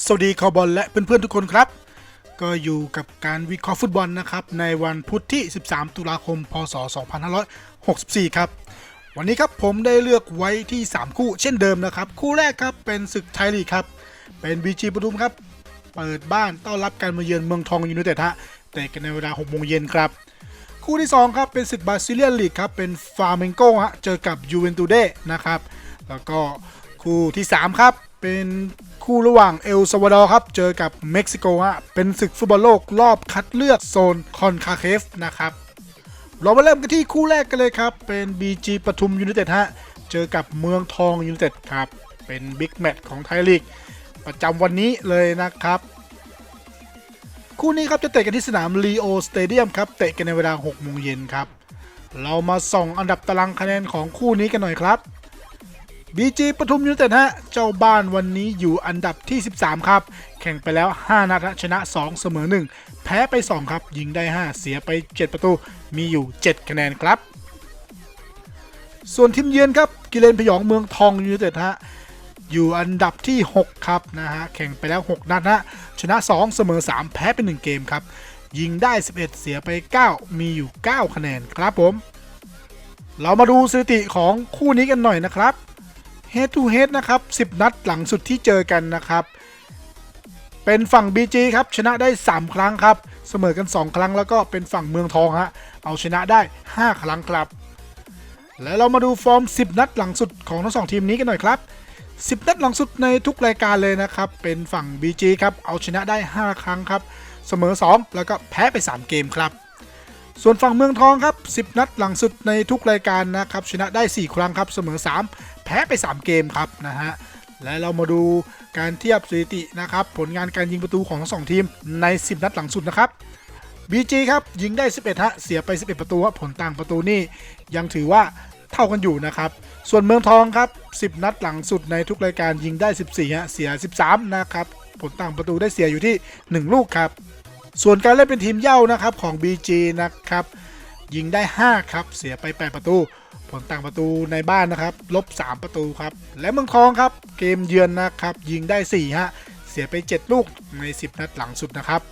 สวัสดีคอบอลและเพื่อนๆทุกคนครับ ก็อยู่กับการวิเคราะห์ฟุตบอลนะครับ ในวันพุธที่ 13 ตุลาคม พศ 2564 ครับ วันนี้ครับผมได้เลือกไว้ที่ 3 คู่เช่นเดิมนะครับ คู่แรกครับเป็นศึกไทยลีกครับ เป็น BG ปทุมครับ เปิดบ้านต้อนรับการมาเยือนเมืองทองยูไนเต็ดฮะเตะกันในเวลา6โมงเย็นครับ คู่ที่ 2 ครับเป็นศึกบาซิเลียนลีกครับเป็นฟาร์เมงโกฮะเจอกับยูเวนตุเดนะครับแล้วก็คู่ที่ 3 ครับเป็น คู่ระหว่างเอลซาวาดอร์ครับเจอกับเม็กซิโกฮะเป็นศึกฟุตบอลโลกรอบคัดเลือกโซนคอนคาเคฟนะครับเรามาเริ่มกันที่คู่แรกกันเลยครับ เป็น BG ปทุมยูไนเต็ดฮะเจอกับเมืองทองยูไนเต็ดครับ เป็นบิ๊กแมตช์ของไทยลีกประจำวันนี้เลยนะครับ คู่นี้ครับจะเตะกันที่สนามลีโอสเตเดียมครับ เตะกันในเวลา6โมงเย็นครับ เรามาส่องอันดับตารางคะแนนของคู่นี้กันหน่อยครับ BG ปทุมยูไนเต็ดฮะ เจ้าบ้านวันนี้อยู่อันดับที่ 13 ครับ แข่งไปแล้ว 5 นัดชนะ 2 เสมอ 1 แพ้ไป 2 ครับ ยิงได้ 5 เสียไป 7 ประตู มีอยู่ 7 คะแนนครับ ส่วนทีมเยือนครับ กิเลนพยองเมืองทองยูไนเต็ดฮะ อยู่อันดับที่ 6 ครับนะฮะ แข่งไปแล้ว 6 นัดฮะ ชนะ 2 เสมอ 3 แพ้ไป 1 เกมครับ ยิงได้ 11 เสียไป 9 มีอยู่ 9 คะแนนครับผม เรามาดูสถิติของคู่นี้กันหน่อยนะครับ Head to Head นะครับ 10 นัดหลังสุดที่เจอกันนะครับ เป็นฝั่ง BG ครับ ชนะได้ 3 ครั้งครับ เสมอกัน 2 ครั้งแล้วก็เป็นฝั่งเมืองทองฮะ เอาชนะได้ 5 ครั้งครับ แล้วเรามาดูฟอร์ม 10 นัดหลังสุดของทั้งสองทีมนี้กันหน่อยครับ 10 นัดหลังสุดในทุกรายการเลยนะครับ เป็นฝั่ง BG ครับ เอาชนะได้ 5 ครั้งครับ เสมอ 2 แล้วก็แพ้ไป 3 เกมครับส่วนฝั่งเมืองทองครับ 10 นัดหลังสุดในทุกรายการนะครับ ชนะได้ 4 ครั้งครับ เสมอ 3 พ้ไป 3 เกมครับนะฮะและเรามาดูการเทียบสถิตินะครับผลงานการยิงประตูของทั้งสองทีมใน 10 นัดหลังสุดนะครับ BG ครับยิงได้ 11ฮะเสียไป 11 ประตูผลต่างประตูนี่ยังถือว่าเท่ากันอยู่นะครับ ส่วนเมืองทองครับ 10 นัดหลังสุดในทุกรายการยิงได้ 14ฮะเสีย 13 นะครับ ผลต่างประตูได้เสียอยู่ที่ 1 ลูกครับ ส่วนการเล่นเป็นทีมเย่านะครับของ BG นะครับ ยิงได้ 5 ครับ เสียไป 8 ประตู ผลต่างประตูในบ้านนะครับ ลบ 3 ประตูครับ และเมืองทองครับ เกมเยือนนะครับ ยิงได้ 4 ฮะ เสียไป 7 ลูกใน 10 นัดหลังสุดนะครับ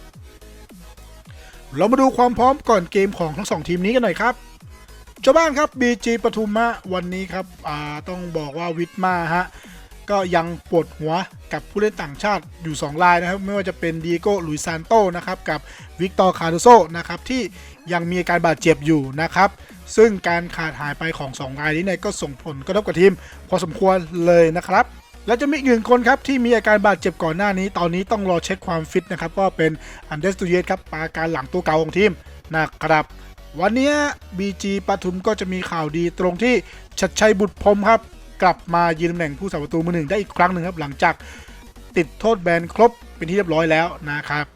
เรามาดูความพร้อมก่อนเกมของทั้งสองทีมนี้กันหน่อยครับเจ้าบ้านครับ BG ปทุมฮะวันนี้ครับต้องบอกว่าวิทมาฮะก็ยังปวดหัวกับผู้เล่นต่างชาติอยู่ 2 รายนะครับ ไม่ว่าจะเป็นดีโก้ลุยซานโตนะครับ กับวิกตอร์คาร์โดโซนะครับที่ยังมีอาการบาดเจ็บอยู่นะครับ ซึ่งการขาดหายไปของ 2 รายนี้เนี่ยก็ส่งผลกระทบกับทีม พอสมควรเลยนะครับ และจะมีอีกหนึ่งคนครับ ที่มีอาการบาดเจ็บก่อนหน้านี้ ตอนนี้ต้องรอเช็คความฟิตนะครับก็เป็นอันเดสตูเยสครับอาการหลังตัวเก่าของทีมนะครับวันนี้ BG ปทุมก็จะมีข่าวดีตรงที่ชัดชัยบุตรพรมครับ กลับมายืนตำแหน่งผู้สาประตูมือหนึ่งได้อีกครั้งหนึ่งครับ หลังจากติดโทษแบนครบเป็นที่เรียบร้อยแล้วนะครับ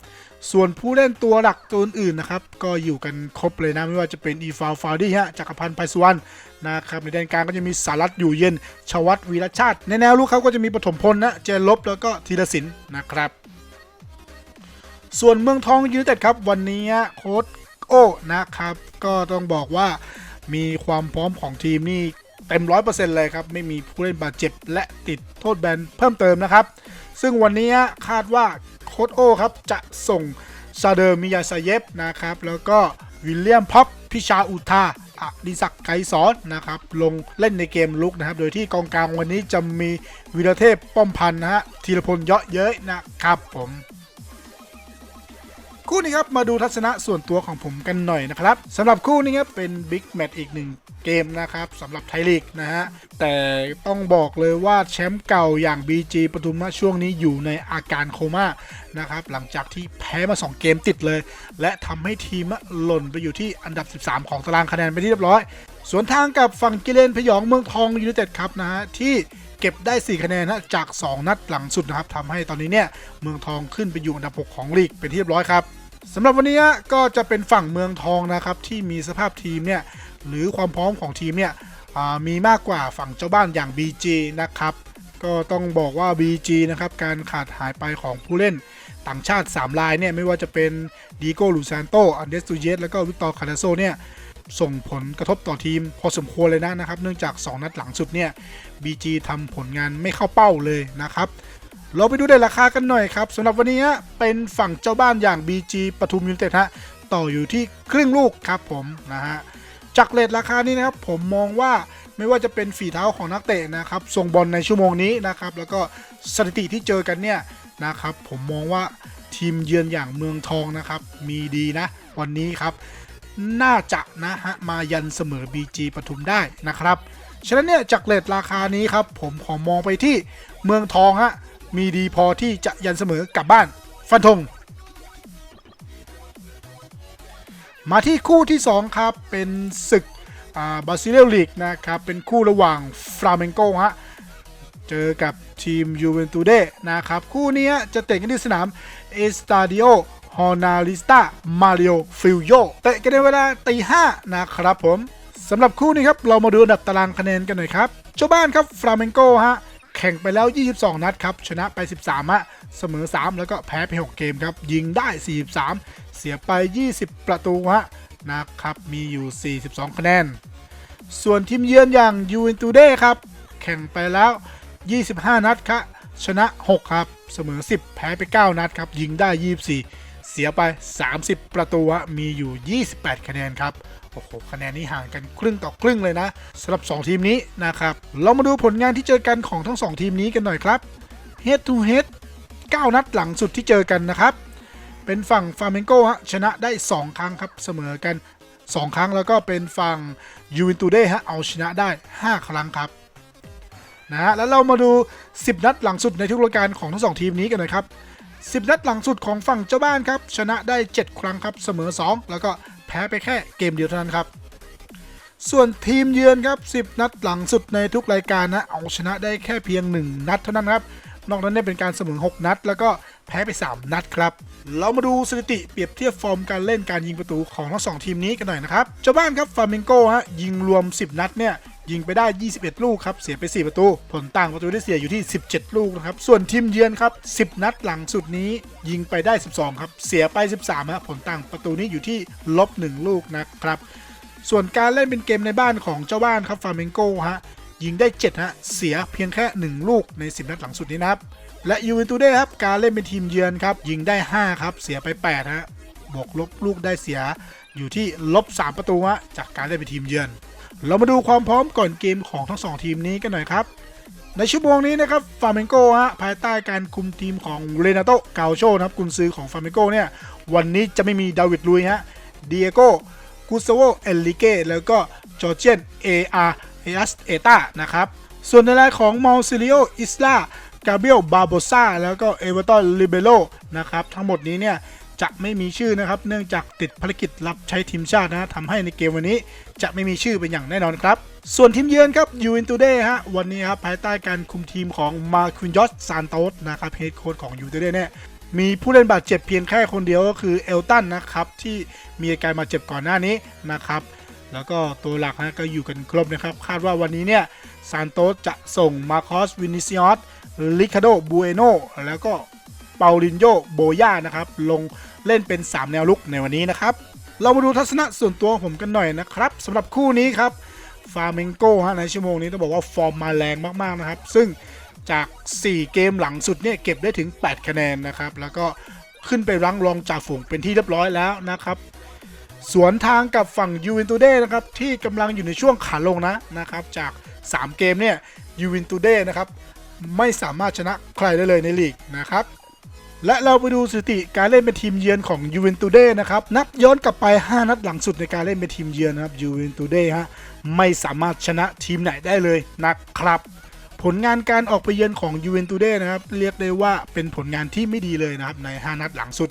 ส่วนผู้เล่นตัวหลักตัวอื่นๆนะครับ ก็อยู่กันครบเลยนะ ไม่ว่าจะเป็นอีฟาวฟาวดี้ฮะจักรพันธ์ไพสุวรรณนะครับในแดนกลางก็จะมีสารัตอยู่เย็น ชวัตวีรชาติ ในแนวลุกเขาก็จะมีปฐมพลนะเจนลบแล้วก็ธีรศิลป์นะครับ ส่วนเมืองทองยูไนเต็ดครับวันนี้โค้ชโอ้นะครับ ก็ต้องบอกว่ามีความพร้อมของทีมนี่เต็มร้อยเปอร์เซ็นต์เลยครับ ไม่มีผู้เล่นบาดเจ็บและติดโทษแบนเพิ่มเติมนะครับ ซึ่งวันนี้คาดว่า โค้ชโอครับ จะส่งซาเดอร์มิยาซาเยฟนะครับ แล้วก็วิลเลียมพ็อกพิชาอุทาอดิศักดิ์ไกรสอนนะครับ ลงเล่นในเกมลุกนะครับ โดยที่กองกลางวันนี้จะมีวีรเทพป้อมพันธ์นะฮะธีรพลเยาะเย้ยนะครับผม คู่นี้ครับมาดูทัศนะส่วนตัวของผมกันหน่อยนะครับสำหรับคู่นี้ครับเป็นบิ๊กแมตช์อีกหนึ่งเกมนะครับสำหรับไทยลีกนะฮะแต่ต้องบอกเลยว่าแชมป์เก่าอย่าง BG ปทุมมาช่วงนี้อยู่ในอาการโคม่านะครับหลังจากที่แพ้มา 2 เกมติดเลย และทำให้ทีมหล่นไปอยู่ที่อันดับ 13 ของตารางคะแนนไปที่เรียบร้อย สวนทางกับฝั่งกิเลนพยองเมืองทองยูไนเต็ดครับนะฮะที่เก็บได้ 4 คะแนนนะจาก 2 นัดหลังสุดนะครับทำให้ตอนนี้เนี่ยเมืองทองขึ้นไปอยู่อันดับ 6 ของลีกเป็นที่เรียบร้อยครับ สำหรับวันนี้ก็จะเป็นฝั่งเมืองทองนะครับที่มีสภาพทีมเนี่ยหรือความพร้อมของทีมเนี่ยมีมากกว่าฝั่งเจ้าบ้านอย่าง BG นะครับก็ต้องบอกว่า BG นะครับการขาดหายไปของผู้เล่นต่างชาติ 3 รายเนี่ยไม่ว่าจะเป็นดีโก้ลูซานโตอันเดสตูเยสแล้วก็วิกตอร์คาราโซเนี่ยส่งผลกระทบต่อทีมพอสมควรเลยนะนะครับ เนื่องจาก 2 นัดหลังสุดเนี่ย BG ทำผลงานไม่เข้าเป้าเลยนะครับ เราไปดูได้ราคากันหน่อยครับสำหรับวันนี้เป็นฝั่งเจ้าบ้านอย่าง BG ปทุมยูไนเต็ดฮะต่ออยู่ที่ครึ่งลูกครับผมนะฮะจากเลทราคานี้นะครับผมมองว่าไม่ว่าจะเป็นฝีเท้าของนักเตะนะครับส่งบอลในชั่วโมงนี้นะครับแล้วก็สถิติที่เจอกันเนี่ยนะครับผมมองว่าทีมเยือนอย่างเมืองทองนะครับมีดีนะ วันนี้ครับ น่าจะนะฮะมายันเสมอ BG ปทุมได้นะครับ ฉะนั้นเนี่ยจากเลทราคานี้ครับผมขอมองไปที่เมืองทองฮะ มีดีพอที่จะยันเสมอกลับบ้าน ฟันธงมาที่คู่ที่ 2 ครับ เป็นศึกบาซิเลียลีกนะครับ เป็นคู่ระหว่างฟลาเมงโกฮะเจอกับทีมยูเวนตุเดนะครับ คู่นี้จะเตะกันที่สนามเอสตาดิโอฮอนาลิสตามาริโอฟิลโยเตะกันในเวลาตีห้านะครับผมสำหรับคู่นี้ครับ เรามาดูอันดับตารางคะแนนกันหน่อยครับเจ้าบ้านครับฟลาเมงโกฮะ ข่งไปแล้ว 22 นัดครับ ชนะไป 13ฮะเสมอ 3 แล้วก็แพ้ไป 6 เกมครับ ยิงได้ 43 เสียไป 20 ประตูฮะนะครับ มีอยู่ 42 คะแนน ส่วนทีมเยือนอย่างยูเวนตูเดครับ แข่งไปแล้ว 25 นัดครับชนะ 6 ครับ เสมอ 10 แพ้ไป 9 นัดครับ ยิงได้ 24 เสียไป 30 ประตูฮะมีอยู่ 28 คะแนนครับ โอ้โหคะแนนนี้ห่างกันครึ่งต่อครึ่งเลยนะสำหรับ 2 ทีมนี้นะครับเรามาดูผลงานที่เจอกันของทั้ง 2 ทีมนี้กันหน่อยครับ Head to Head 9 นัดหลังสุดที่เจอกันนะครับ เป็นฝั่งฟาร์เมงโกฮะชนะได้ 2 ครั้งครับเสมอกัน 2 ครั้งแล้วก็เป็นฝั่งยูเวนตูเดฮะเอาชนะได้ 5 ครั้งครับนะฮะแล้วเรามาดู 10 นัดหลังสุดในทุกรายการของทั้งสองทีมนี้กันหน่อยครับ 10 นัดหลังสุดของฝั่งเจ้าบ้านครับชนะได้ 7 ครั้งครับเสมอ 2 แล้วก็แพ้ไปแค่เกมเดียวเท่านั้นครับ ส่วนทีมเยือนครับ 10 นัดหลังสุดในทุกรายการนะเอาชนะได้แค่เพียง 1 นัดเท่านั้นครับ นอกนั้นเนี่ยเป็นการเสมอ6นัด แล้วก็แพ้ไป 3 นัดครับ เรามาดูสถิติเปรียบเทียบฟอร์มการเล่นการยิงประตูของทั้งสองทีมนี้กันหน่อยนะครับเจ้าบ้านครับฟาร์มิงโกฮะยิงรวม 10 นัดเนี่ย ยิงไปได้ 21 ลูกครับเสียไป 4 ประตู ผลต่างประตูได้เสียอยู่ที่ 17 ลูกนะครับส่วนทีมเยือนครับ 10 นัดหลังสุดนี้ ยิงไปได้ 12 ครับ เสียไป 13ฮะผลต่างประตูนี้อยู่ที่ลบ 1 ลูกนะครับ ส่วนการเล่นเป็นเกมในบ้านของเจ้าบ้านครับฟาร์มิงโกฮะยิงได้ 7 ฮะ เสียเพียงแค่ 1 ลูกใน 10 นัดหลังสุดนี้นะครับ และยูเวนตูเด้ครับ การเล่นเป็นทีมเยือนครับ ยิงได้ 5 ครับ เสียไป 8 ฮะ บวกลบลูกได้เสียอยู่ที่ลบ 3 ประตูฮะ จากการเล่นเป็นทีมเยือน เรามาดูความพร้อมก่อนเกมของทั้ง2ทีมนี้กันหน่อยครับ ในชั่วโมงนี้นะครับฟาร์เมนโกฮะภายใต้การคุมทีมของเรนาโตเกาโชนะครับกุนซือของฟาร์เมนโกเนี่ยวันนี้จะไม่มีดาวิดลุยฮะเดียโกกุสโวเอลลิเกแล้วก็จอร์เจียนเออาร์เอสเอตานะครับส่วนในรายของมาซิลิโออิสลากาเบียลบาโบซาแล้วก็เอเวอร์ตันลิเบโรนะครับทั้งหมดนี้เนี่ย จะไม่มีชื่อนะครับ เนื่องจากติดภารกิจรับใช้ทีมชาตินะทำให้ในเกมวันนี้จะไม่มีชื่อเป็นอย่างแน่นอนครับ ส่วนทีมเยือนครับยูเวนตูเดฮะวันนี้ครับภายใต้การคุมทีมของมาคุนยอสซานโตสนะครับเฮดโค้ชของยูเวนตูเดเนี่ยมีผู้เล่นบาดเจ็บเพียงแค่คนเดียวก็คือเอลตันนะครับที่มีอาการบาดเจ็บก่อนหน้านี้นะครับแล้วก็ตัวหลักนะก็อยู่กันครบนะครับ คาดว่าวันนี้เนี่ยซานโตสจะส่งมาคอสวินิซิออสลิคาโดบูเอโนแล้วก็ เปาลินโยโบย่านะครับ ลงเล่นเป็น 3 แนวลุกในวันนี้นะครับ เรามาดูทัศนะส่วนตัวของผมกันหน่อยนะครับสำหรับคู่นี้ครับฟาเมงโกฮะในชั่วโมงนี้ต้องบอกว่าฟอร์มมาแรงมากๆนะครับ ซึ่งจาก 4 เกมหลังสุดเนี่ยเก็บได้ถึง 8 คะแนนนะครับ แล้วก็ขึ้นไปรั้งรองจากฝูงเป็นที่เรียบร้อยแล้วนะครับ สวนทางกับฝั่งยูเวนตูเดนะครับที่กำลังอยู่ในช่วงขาลงนะนะครับจาก 3 เกมเนี่ยยูเวนตูเดนะครับไม่สามารถชนะใครได้เลยในลีกนะครับ และเราไปดูสถิติการเล่นเป็นทีมเยือนของยูเวนตูเดนะครับ นับย้อนกลับไป 5 นัดหลังสุดในการเล่นเป็นทีมเยือนนะครับยูเวนตูเดฮะไม่สามารถชนะทีมไหนได้เลยนะครับ ผลงานการออกไปเยือนของยูเวนตูเดนะครับ เรียกได้ว่าเป็นผลงานที่ไม่ดีเลยนะครับใน 5 นัดหลังสุด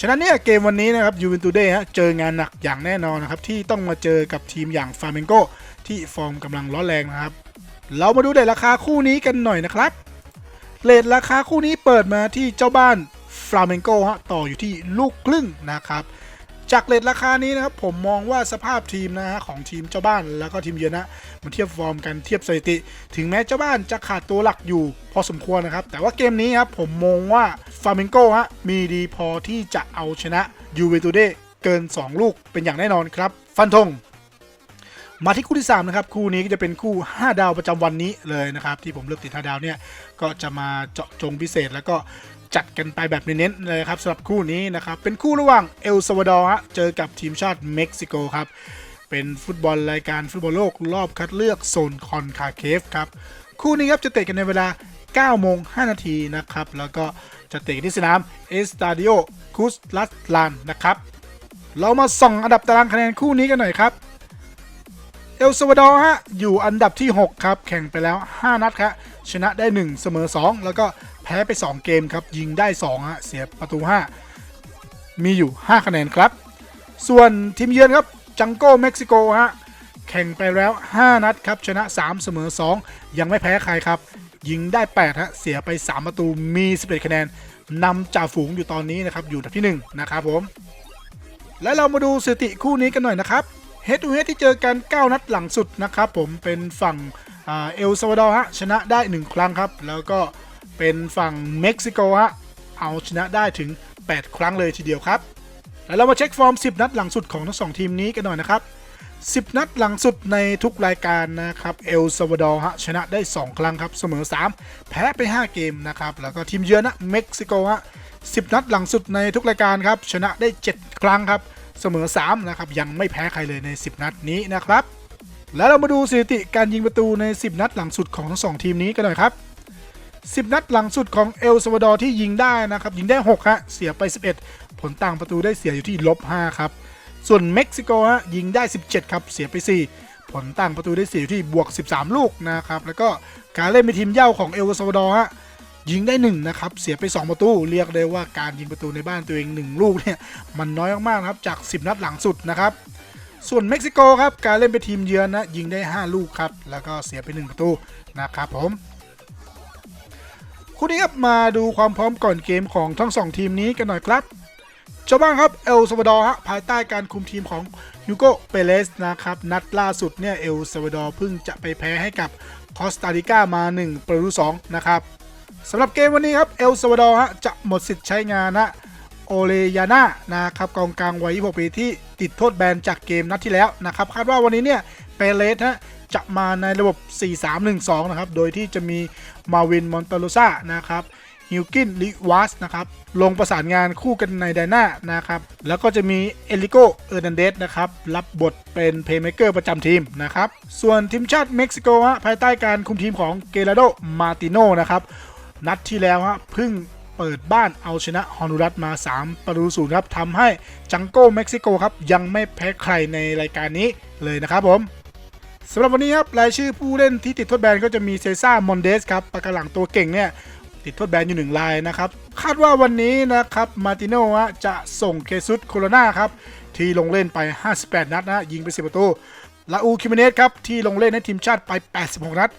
ฉะนั้นเนี่ยเกมวันนี้นะครับยูเวนตูเดฮะเจองานหนักอย่างแน่นอนนะครับที่ต้องมาเจอกับทีมอย่างฟาเมงโกที่ฟอร์มกำลังร้อนแรงนะครับ เรามาดูเดทราคาคู่นี้กันหน่อยนะครับ เรทราคาคู่นี้เปิดมาที่เจ้าบ้านฟลาเมงโกฮะต่ออยู่ที่ลูกครึ่งนะครับจากเรทราคานี้นะครับผมมองว่าสภาพทีมนะฮะของทีมเจ้าบ้านแล้วก็ทีมเยือนนะมาเทียบฟอร์มกันเทียบสถิติ ถึงแม้เจ้าบ้านจะขาดตัวหลักอยู่ พอสมควรนะครับ แต่ว่าเกมนี้ครับผมมองว่าฟาเมงโกฮะมีดีพอที่จะเอาชนะยูเวนตูเดเกิน 2 ลูกเป็นอย่างแน่นอนครับ ฟันธง มาที่คู่ที่3นะครับคู่นี้ก็จะเป็นคู่ 5 ดาวประจำวันนี้เลยนะครับ ที่ผมเลือกติด5ดาวเนี่ยก็จะมาเจาะจงพิเศษแล้วก็จัดกันไปแบบเน้นๆเลยครับสำหรับคู่นี้นะครับ เป็นคู่ระหว่างเอลซาวาดอร์ฮะเจอกับทีมชาติเม็กซิโกครับ เป็นฟุตบอลรายการฟุตบอลโลกรอบคัดเลือกโซนคอนคาเคฟครับ คู่นี้ครับจะเตะกันในเวลา 9 โมง 5 นาทีนะครับ แล้วก็จะเตะกันที่สนามเอสตาดิโอคุสลัสลานนะครับ เรามาส่องอันดับตารางคะแนนคู่นี้กันหน่อยครับ เอลซาวาดอร์ฮะอยู่อันดับที่ 6 ครับ แข่งไปแล้ว 5 นัดครับชนะได้ 1 เสมอ 2 แล้วก็แพ้ไป 2 เกมครับ ยิงได้2ฮะเสียประตู 5 มีอยู่ 5 คะแนนครับ ส่วนทีมเยือนครับจังโก้เม็กซิโกฮะแข่งไปแล้ว 5 นัดครับชนะ 3 เสมอ 2 ยังไม่แพ้ใครครับ ยิงได้8ฮะเสียไป 3 ประตูมี 11 คะแนนนำจ่าฝูงอยู่ตอนนี้นะครับอยู่อันดับที่ 1 นะครับผมและเรามาดูสถิติคู่นี้กันหน่อยนะครับ เฮด o ูเฮดที่เจอกัน 9 นัดหลังสุดนะครับผมเป็นฝั่งเอลซาวาดอร์ฮะชนะได้ 1 ครั้งครับ แล้วก็เป็นฝั่งเม็กซิโกฮะเอาชนะได้ถึง 8 ครั้งเลยทีเดียวครับ แล้วเรามาเช็คฟอร์ม 10 นัดหลังสุดของทั้งสองทีมนี้กันหน่อยนะครับ 10 นัดหลังสุดในทุกรายการนะครับเอลซาวาดอร์ฮะชนะได้ 2 ครั้งครับเสมอ 3 แพ้ไป 5 เกมนะครับแล้วก็ทีมเยือนนะเม็กซิโกฮะ10 นัดหลังสุดในทุกรายการครับชนะได้ 7 ครั้งครับ เสมอ 3 นะครับ ยังไม่แพ้ใครเลยใน 10 นัดนี้นะครับ แล้วเรามาดูสถิติการยิงประตูใน 10 นัดหลังสุดของทั้งสองทีมนี้กันหน่อยครับ 10 นัดหลังสุดของเอลซาวาดอร์ที่ยิงได้นะครับยิงได้6ฮะเสียไป 11 ผลต่างประตูได้เสียอยู่ที่ลบ5ครับส่วนเม็กซิโกฮะยิงได้ 17 ครับเสียไป 4 ผลต่างประตูได้เสียอยู่ที่บวก 13 ลูกนะครับแล้วก็การเล่นเป็นทีมเย่าของเอลซาวาดอร์ฮะ ยิงได้1นะครับเสียไป 2 ประตู เรียกได้ว่าการยิงประตูในบ้านตัวเอง 1 ลูกเนี่ยมันน้อยมากๆครับจาก 10 นัดหลังสุดนะครับส่วนเม็กซิโกครับการเล่นเป็นทีมเยือนนะยิงได้ 5 ลูกครับแล้วก็เสียไป 1 ประตูนะครับผมคู่นี้ครับมาดูความพร้อมก่อนเกมของทั้ง 2 ทีมนี้กันหน่อยครับเจ้าบ้านครับเอลซาวาดอร์ฮะภายใต้การคุมทีมของฮิวโกเปเลสนะครับนัดล่าสุดเนี่ยเอลซาวาดอร์เพิ่งจะไปแพ้ให้กับคอสตาริกามา 1 ประตู2นะครับ สำหรับเกมวันนี้ครับเอลซาวาดอร์ฮะจะหมดสิทธิ์ใช้งานนะโอเลยาน่านะครับกองกลางวัย 26 ปีที่ติดโทษแบนจากเกมนัดที่แล้วนะครับคาดว่าวันนี้เนี่ยเปเลสฮะจะมาในระบบ 4-3-1-2 นะครับ โดยที่จะมีมาวินมอนตาโลซานะครับฮิวกินลิวัสนะครับลงประสานงานคู่กันในไดนานะครับ แล้วก็จะมีเอลิโกเออร์นันเดสนะครับ รับบทเป็นเพย์เมเกอร์ประจำทีมนะครับ ส่วนทีมชาติเม็กซิโกฮะภายใต้การคุมทีมของเกเรโดมาติโนนะครับ นัดที่แล้วฮะเพิ่งเปิดบ้านเอาชนะฮอนดูรัสมา 3 ประตูศูนย์ครับทำให้จังโก้เม็กซิโกครับยังไม่แพ้ใครในรายการนี้เลยนะครับผมสำหรับวันนี้ครับรายชื่อผู้เล่นที่ติดโทษแบนก็จะมีเซซ่ามอนเดสครับปากกาหลังตัวเก่งเนี่ยติดโทษแบนอยู่หนึ่งรายนะครับ คาดว่าวันนี้นะครับมาติโนะจะส่งเคซุสโคโรนาครับที่ลงเล่นไป 58 นัดนะยิงไป 10 ประตูลาอูคิมเนสครับที่ลงเล่นให้ทีมชาติไป 86 นัด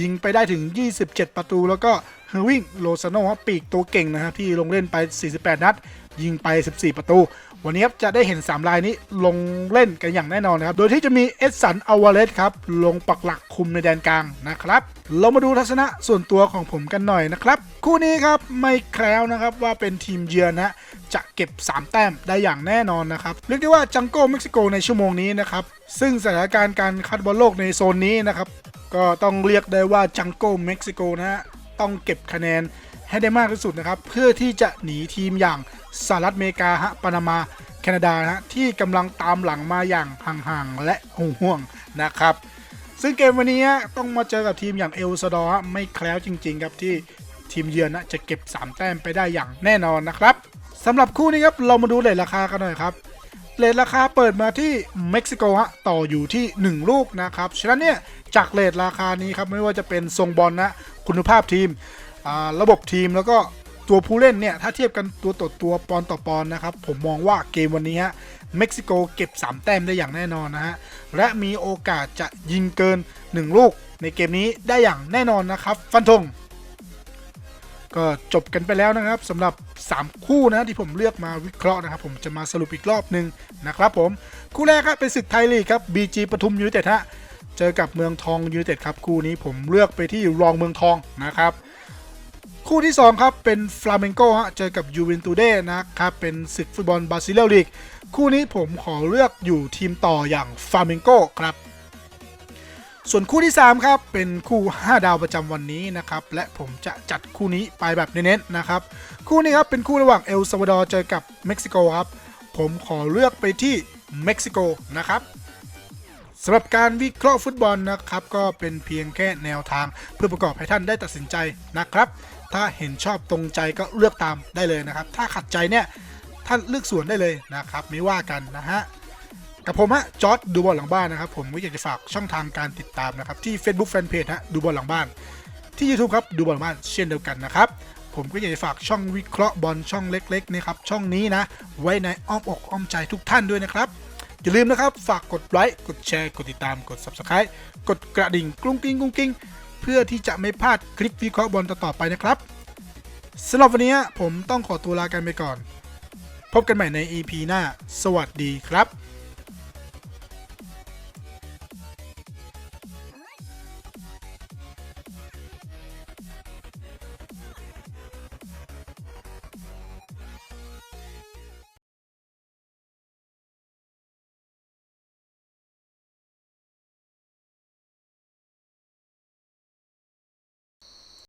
ยิงไปได้ถึง 27 ประตู แล้วก็เฮอร์วิงโลซาโนปีกตัวเก่งนะครับที่ลงเล่นไป 48 นัด ยิงไป 14 ประตู วันนี้ครับจะได้เห็น 3 ลายนี้ลงเล่นกันอย่างแน่นอนนะครับ โดยที่จะมีเอสสันอาวาเลสครับ ลงปักหลักคุมในแดนกลางนะครับ เรามาดูทัศนะส่วนตัวของผมกันหน่อยนะครับ คู่นี้ครับไม่แคล้วนะครับว่าเป็นทีมเยือนนะจะเก็บ 3 แต้มได้อย่างแน่นอนนะครับเรียกได้ว่าจังโก้เม็กซิโกในชั่วโมงนี้นะครับซึ่งสถานการณ์การคัดบอลโลกในโซนนี้นะครับ ก็ต้องเรียกได้ว่าจังโก้เม็กซิโกนะฮะต้องเก็บคะแนนให้ได้มากที่สุดนะครับ เพื่อที่จะหนีทีมอย่างสหรัฐอเมริกาฮะปานามาแคนาดานะฮะที่กำลังตามหลังมาอย่างห่างๆและห่วงๆนะครับ ซึ่งเกมวันนี้ต้องมาเจอกับทีมอย่างเอลซาดอร์ไม่แคล้วจริง ๆ ครับที่ทีมเยือนนะจะเก็บ 3 แต้มไปได้อย่างแน่นอนนะครับสำหรับคู่นี้ครับเรามาดูเลทราคากันหน่อยครับเลทราคาเปิดมาที่เม็กซิโกฮะต่ออยู่ที่ 1 ลูกนะครับฉะนั้นเนี่ย จากเลทราคานี้ครับไม่ว่าจะเป็นทรงบอลนะคุณภาพทีมระบบทีมแล้วก็ตัวผู้เล่นเนี่ยถ้าเทียบกันตัวต่อตัวปอนต่อปอนนะครับผมมองว่าเกมวันนี้ฮะเม็กซิโกเก็บ 3 แต้มได้อย่างแน่นอนนะฮะและมีโอกาสจะยิงเกิน 1 ลูกในเกมนี้ได้อย่างแน่นอนนะครับ ฟันธงก็จบกันไปแล้วนะครับสำหรับ 3 คู่นะที่ผมเลือกมาวิเคราะห์นะครับ ผมจะมาสรุปอีกรอบหนึ่งนะครับผมคู่แรกครับเป็นศึกไทยลีกครับ BG ปทุมยูไนเต็ดฮะ เจอกับเมืองทองยูไนเต็ดครับคู่นี้ผมเลือกไปที่รองเมืองทองนะครับคู่ที่ 2 ครับเป็นฟลาเมงโกฮะเจอกับยูเวนตูเดนะครับเป็นศึกฟุตบอลบราซิเลียลีกคู่นี้ผมขอเลือกอยู่ทีมต่ออย่างฟลาเมงโกครับส่วนคู่ที่ 3 ครับ เป็นคู่ 5 ดาวประจำวันนี้นะครับ และผมจะจัดคู่นี้ไปแบบเน้นๆนะครับ คู่นี้ครับ เป็นคู่ระหว่างเอลซาวาดอร์เจอกับเม็กซิโกครับ ผมขอเลือกไปที่เม็กซิโกนะครับ สำหรับการวิเคราะห์ฟุตบอลนะครับ ก็เป็นเพียงแค่แนวทาง เพื่อประกอบให้ท่านได้ตัดสินใจนะครับ ถ้าเห็นชอบตรงใจก็เลือกตามได้เลยนะครับ ถ้าขัดใจเนี่ยท่านเลือกส่วนได้เลยนะครับ ไม่ว่ากันนะฮะกับผมฮะจอร์ดดูบอลหลังบ้านนะครับ ผมก็อยากจะฝากช่องทางการติดตามนะครับ ที่ Facebook Fanpage ฮะดูบอลหลังบ้าน ที่ YouTube ครับดูบอลหลังบ้านเช่นเดียวกันนะครับผมก็อยากจะฝากช่องวิเคราะห์บอลช่องเล็กๆนะครับช่องนี้นะ ไว้ในอ้อมอกอ้อมใจทุกท่านด้วยนะครับ อย่าลืมนะครับ ฝากกดไลค์กดแชร์กดติดตามกด Subscribe กดกระดิ่งกรุ้งกริ้งกรุ้งกริ้งเพื่อที่จะไม่พลาดคลิปวิเคราะห์บอลต่อๆไปนะครับสำหรับวันนี้ผมต้องขอตัวลากันไปก่อน พบกันใหม่ใน EP หน้า สวัสดีครับ